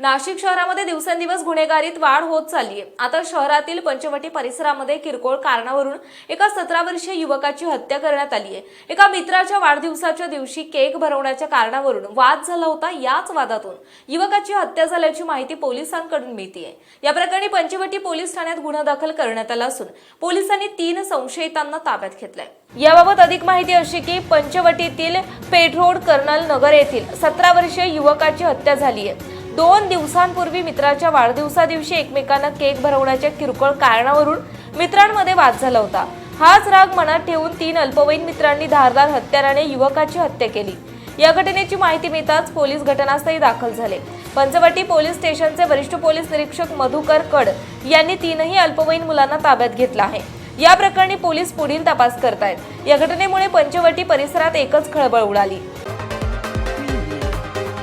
नाशिक शहरामध्ये दिवसेंदिवस गुन्हेगारीत वाढ होत चालली आहे आता शहरातील पंचवटी परिसरामध्ये किरकोळ कारणावरून एका सतरा वर्षीय युवकाची हत्या करण्यात आली आहे एका मित्राच्या वाढदिवसाच्या दिवशी केक भरवण्याच्या कारणावरून वाद झाला होता याच वादातून. युवकाची हत्या झाल्याची माहिती पोलिसांकडून मिळते या प्रकरणी पंचवटी पोलीस ठाण्यात गुन्हा दाखल करण्यात आला असून पोलिसांनी तीन संशयितांना ताब्यात घेतलंय. याबाबत अधिक माहिती अशी की पंचवटीतील पेठरोड कर्नल नगर येथील सतरा वर्षीय युवकाची हत्या झाली आहे दोन दिवसांपूर्वी मित्राच्या वाढदिवसादिवशी एकमेकांना केक भरवण्याच्या किरकोळ कारणावरून मित्रांमध्ये वाद झाला होता. हाच राग मनात ठेवून तीन अल्पवयीन मित्रांनी धारदार हत्याराने युवकाची हत्या केली. या घटनेची माहिती मिळताच पोलीस घटनास्थळी दाखल झाले. पंचवटी पोलीस स्टेशनचे वरिष्ठ पोलीस निरीक्षक मधुकर कड यांनी तीनही अल्पवयीन मुलांना ताब्यात घेतला आहे. या प्रकरणी पोलीस पुढील तपास करतायत. या घटनेमुळे पंचवटी परिसरात एकच खळबळ उडाली.